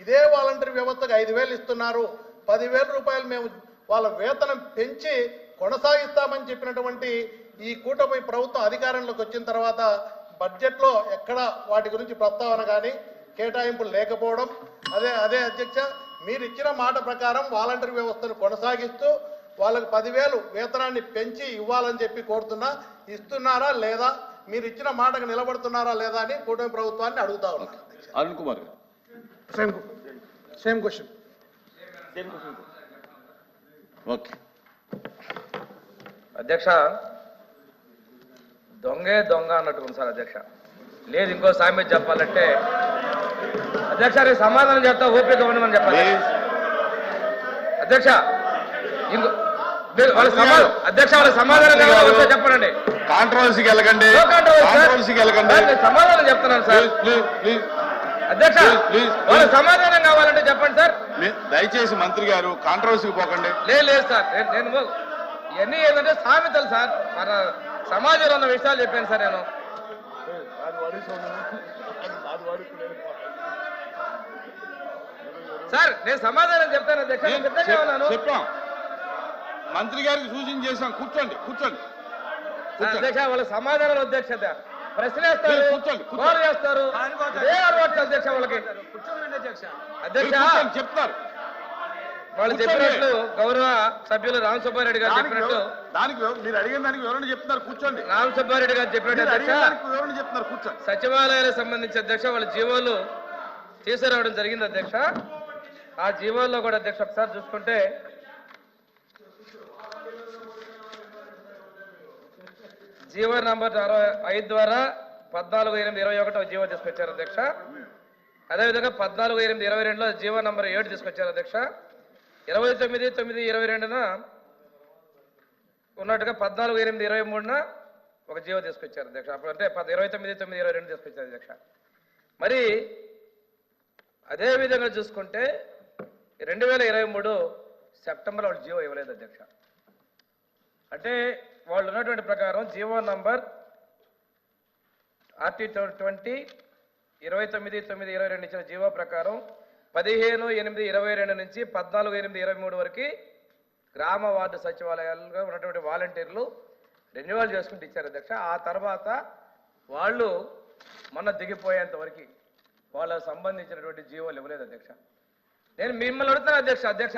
ఇదే వాలంటరీ వ్యవస్థకు ఐదు వేలు ఇస్తున్నారు. పదివేల రూపాయలు మేము వాళ్ళ వేతనం పెంచి కొనసాగిస్తామని చెప్పినటువంటి ఈ కూటమి ప్రభుత్వం అధికారంలోకి వచ్చిన తర్వాత బడ్జెట్లో ఎక్కడ వాటి గురించి ప్రస్తావన కానీ కేటాయింపులు లేకపోవడం. అదే అదే అధ్యక్ష మీరు ఇచ్చిన మాట ప్రకారం వాలంటరీ వ్యవస్థను కొనసాగిస్తూ వాళ్ళకి పదివేలు వేతనాన్ని పెంచి ఇవ్వాలని చెప్పి కోరుతున్నా. ఇస్తున్నారా లేదా? మీరు ఇచ్చిన మాటకు నిలబడుతున్నారా లేదా అని కూటమి ప్రభుత్వాన్ని అడుగుతా ఉన్నాను అధ్యక్ష. Arun Kumar same same question okay అధ్యక్ష దొంగే దొంగ అన్నట్టు ఉంది సార్ అధ్యక్ష. లేదు ఇంకో సామెత చెప్పాలంటే అధ్యక్ష రేపు సమాధానం చెప్తా ఓపిక ఉండమని చెప్పాలి. అధ్యక్ష ఇంకో మీరు వాళ్ళ సమాధానం అధ్యక్ష వాళ్ళ సమాధానం చెప్పండి. కాంట్రవర్సీకి వెళ్ళకండి. కాంట్రవర్సీకి వెళ్ళకండి. సమాధానం చెప్తున్నాను సార్ ప్లీజ్ ప్లీజ్ ప్లీజ్ అధ్యక్ష. సమాధానం కావాలంటే చెప్పండి సార్. దయచేసి మంత్రి గారు కాంట్రవర్సీకి పోకండి. లేదు లేదు సార్ నేను- నేను ఇవన్నీ ఏంటంటే సామెతలు సార్. మన సమాజంలో ఉన్న విషయాలు చెప్పాను సార్ నేను. సార్ నేను సమాధానం చెప్తాను అధ్యక్ష. చెప్పాం. మంత్రి గారికి సూచన చేశాం. కూర్చోండి కూర్చోండి. అధ్యక్ష వాళ్ళ సమాధానాలు అధ్యక్షత. ప్రశ్న వేస్తారు. కాల్ చేస్తారు. అలవాటు అధ్యక్ష వాళ్ళకి? అధ్యక్ష. చెప్తారు. వాళ్ళు. చెప్పినట్లు గౌరవ సభ్యులు రామ్ సుబ్బారెడ్డి గారు చెప్పినట్టు దానికి మీరు అడిగిన దానికి వివరణ చెప్తున్నారు కూర్చోండి. రామ్ సుబ్బారెడ్డి గారు చెప్పినట్టు అధ్యక్ష వివరణ చెప్తున్నారు కూర్చోండి. సచివాలయాలకు సంబంధించి అధ్యక్ష వాళ్ళ జీవోలు తీసుకురావడం జరిగింది అధ్యక్ష. ఆ జీవోల్లో కూడా అధ్యక్ష ఒకసారి చూసుకుంటే జీవో నంబర్ అరవై ఐదు ద్వారా పద్నాలుగు ఎనిమిది ఇరవై ఒకటో జీవో తీసుకొచ్చారు అధ్యక్ష. అదేవిధంగా పద్నాలుగు ఎనిమిది ఇరవై రెండులో జీవో నంబర్ ఏడు తీసుకొచ్చారు అధ్యక్ష. ఇరవై తొమ్మిది తొమ్మిది ఇరవై రెండున ఉన్నట్టుగా పద్నాలుగు ఎనిమిది ఇరవై మూడున ఒక జీవో తీసుకొచ్చారు అధ్యక్ష. అప్పుడు అంటే పద ఇరవై తొమ్మిది తొమ్మిది ఇరవై రెండు తీసుకొచ్చారు అధ్యక్ష. మరి అదేవిధంగా చూసుకుంటే రెండు వేల ఇరవై మూడు సెప్టెంబర్ వాళ్ళు జీవో ఇవ్వలేదు అధ్యక్ష. అంటే వాళ్ళు ఉన్నటువంటి ప్రకారం జీవో నంబర్ ఆర్టీ ట్వంటీ ఇరవై తొమ్మిది తొమ్మిది ఇరవై రెండు ఇచ్చిన జీవో ప్రకారం పదిహేను ఎనిమిది ఇరవై రెండు నుంచి పద్నాలుగు ఎనిమిది ఇరవై మూడు వరకు గ్రామ వార్డు సచివాలయాలుగా ఉన్నటువంటి వాలంటీర్లు రెన్యువల్ చేసుకుంటూ ఇచ్చారు అధ్యక్ష. ఆ తర్వాత వాళ్ళు మొన్న దిగిపోయేంత వరకు వాళ్ళకు సంబంధించినటువంటి జీవోలు ఇవ్వలేదు అధ్యక్ష. నేను మిమ్మల్ని అడుగుతాను అధ్యక్ష అధ్యక్ష.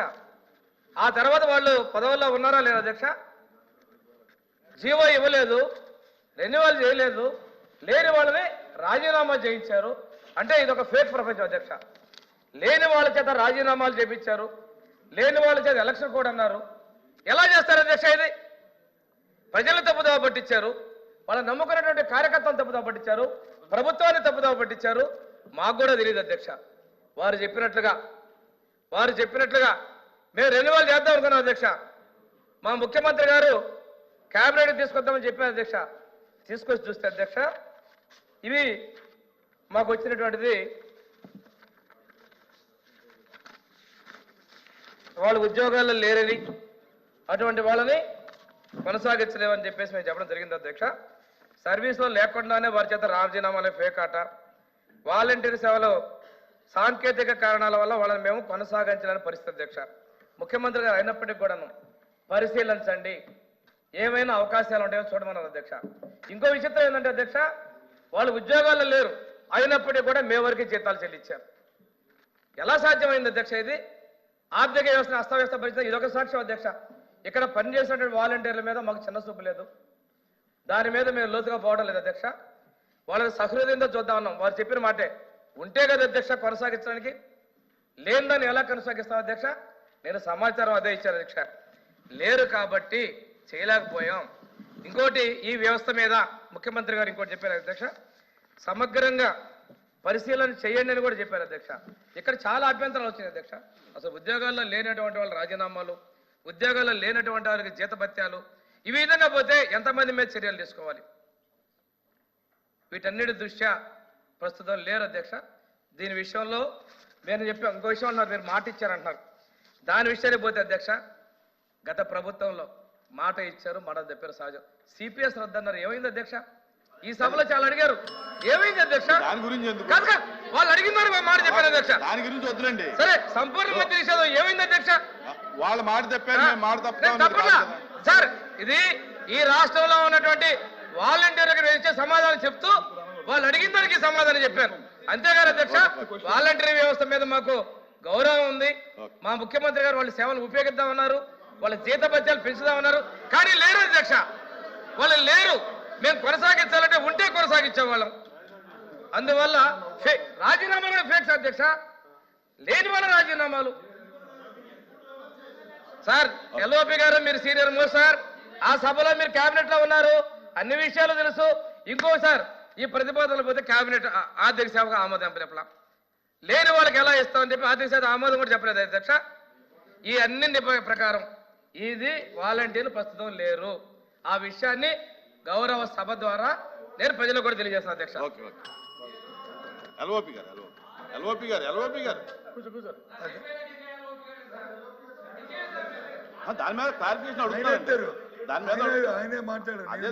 ఆ తర్వాత వాళ్ళు పదవుల్లో ఉన్నారా లేదా అధ్యక్ష? జీవో ఇవ్వలేదు రెన్యువల్ చేయలేదు లేని వాళ్ళని రాజీనామా చేయించారు. అంటే ఇది ఒక ఫేక్ ప్రపంచం అధ్యక్ష. లేని వాళ్ళ చేత రాజీనామాలు చేపించారు. లేని వాళ్ళ చేత ఎలక్షన్ కూడా అన్నారు. ఎలా చేస్తారు అధ్యక్ష ఇది? ప్రజలు తప్పుదోవ పట్టించారు. వాళ్ళని నమ్ముకున్నటువంటి కార్యకర్తలు తప్పుదోవ పట్టించారు. ప్రభుత్వాన్ని తప్పుదోవ పట్టించారు. మాకు కూడా తెలియదు అధ్యక్ష. వారు చెప్పినట్లుగా వారు చెప్పినట్లుగా మేము రెన్యువల్ చేద్దాం అనుకున్నాం అధ్యక్ష. మా ముఖ్యమంత్రి గారు క్యాబినెట్ తీసుకొద్దామని చెప్పిన అధ్యక్ష. తీసుకొచ్చి చూస్తే అధ్యక్ష ఇవి మాకు వచ్చినటువంటిది వాళ్ళు ఉద్యోగాల్లో లేరని అటువంటి వాళ్ళని కొనసాగించలేమని చెప్పేసి మేము చెప్పడం జరిగింది అధ్యక్ష. సర్వీస్లో లేకుండానే వారి చేత రాజీనామాలే ఫేక్ ఆట. వాలంటీర్ సేవలో సాంకేతిక కారణాల వల్ల వాళ్ళని మేము కొనసాగించలేని పరిస్థితి అధ్యక్ష. ముఖ్యమంత్రి గారు అయినప్పటికీ కూడాను పరిశీలించండి. ఏమైనా అవకాశాలు ఉంటాయో చూడమన్నారు అధ్యక్ష. ఇంకో విచిత్రం ఏంటంటే అధ్యక్ష వాళ్ళు ఉద్యోగాల్లో లేరు. అయినప్పటికీ కూడా మే వరకే జీతాలు చెల్లించారు. ఎలా సాధ్యమైంది అధ్యక్ష ఇది? ఆర్థిక వ్యవస్థను అస్తవ్యస్త పరిస్థితి ఇదొక సాక్ష్యం అధ్యక్ష. ఇక్కడ పనిచేసినటువంటి వాలంటీర్ల మీద మాకు చిన్న చూపు లేదు. దాని మీద మేము లోతుగా పోవడం లేదు అధ్యక్ష. వాళ్ళని సహృదయంతో చూద్దాం అన్నాం. వారు చెప్పిన మాటే. ఉంటే కదా అధ్యక్ష కొనసాగించడానికి. లేని దాన్ని ఎలా కొనసాగిస్తాం అధ్యక్ష? నేను సమాచారం అదే ఇచ్చాను అధ్యక్ష. లేరు కాబట్టి చేయలేకపోయాం. ఇంకోటి ఈ వ్యవస్థ మీద ముఖ్యమంత్రి గారు ఇంకోటి చెప్పారు అధ్యక్ష. సమగ్రంగా పరిశీలన చేయండి అని కూడా చెప్పారు అధ్యక్ష. ఇక్కడ చాలా అభ్యంతరాలు వచ్చినాయి అధ్యక్ష. అసలు ఉద్యోగాల్లో లేనటువంటి వాళ్ళ రాజీనామాలు ఉద్యోగాల్లో లేనటువంటి వారికి జీతభత్యాలు ఈ విధంగా పోతే ఎంతమంది మీద చర్యలు తీసుకోవాలి? వీటన్నిటి దృష్ట్యా ప్రస్తుతం లేరు అధ్యక్ష. దీని విషయంలో నేను చెప్పి ఇంకో విషయం అన్నారు మీరు మాట ఇచ్చారంటున్నారు. దాని విషయానికి పోతే అధ్యక్ష గత ప్రభుత్వంలో మాట ఇచ్చారు మాట చెప్పారు సహజం. సిపిఎస్ రద్దన్నారు ఏమైంది అధ్యక్ష? ఈ సభలో చాలా అడిగారు. ఏమైంది అధ్యక్ష? దాని గురించి ఎందుకు? వాళ్ళు అడిగిన దానికి ఒక మాట చెప్పాను అధ్యక్ష. దాని గురించి వద్దులండి. సరే సంపూర్ణ మద్య నిషేధం ఏమైంది అధ్యక్ష? వాళ్ళ మాట తప్పారు మేము మాట తప్పట్లా సార్ ఇది ఈ రాష్ట్రంలో ఉన్నటువంటి వాలంటీర్లకు ఇచ్చే సమాధానం చెప్తూ వాళ్ళు అడిగిన దానికి సమాధానం చెప్పాను అంతేగాని అధ్యక్ష? వాలంటీర్ వ్యవస్థ మీద మాకు గౌరవం ఉంది. మా ముఖ్యమంత్రి గారు వాళ్ళ సేవలు ఉపయోగిద్దామన్నారు. వాళ్ళ జీతభత్యాలు పెంచుదామన్నారు. కానీ లేరు అధ్యక్ష. వాళ్ళు లేరు. మేము కొనసాగించాలంటే ఉంటే కొనసాగించే వాళ్ళం అందువల్ల రాజీనామాలు కూడా ఫేక్స్ అధ్యక్ష. లేని వాళ్ళ రాజీనామాలు. సార్ ఎల్ఓపి గారు మీరు సీనియర్ మోస్ట్ సార్. ఆ సభలో మీరు కేబినెట్లో ఉన్నారు. అన్ని విషయాలు తెలుసు. ఇంకో సార్ ఈ ప్రతిపాదనలు పోతే కేబినెట్ ఆర్థిక సేవకు ఆమోదం చెప్పలా. లేని వాళ్ళకి ఎలా ఇస్తామని చెప్పి ఆర్థిక శాఖ ఆమోదం కూడా చెప్పలేదు అధ్యక్ష. ఈ అన్ని ప్రకారం ఇది వాలంటీర్లు ప్రస్తుతం లేరు. ఆ విషయాన్ని గౌరవ సభ ద్వారా నేను ప్రజలకు కూడా తెలియజేస్తాను అధ్యక్ష. Okay okay. ఎల్ఓపి గారు ఎల్ఓపి. గారు ఎల్ఓపి గారు. దాని మీద క్లారిఫికేషన్ అడుగుతారు దాని మీద ఆయనే మాట్లాడారు.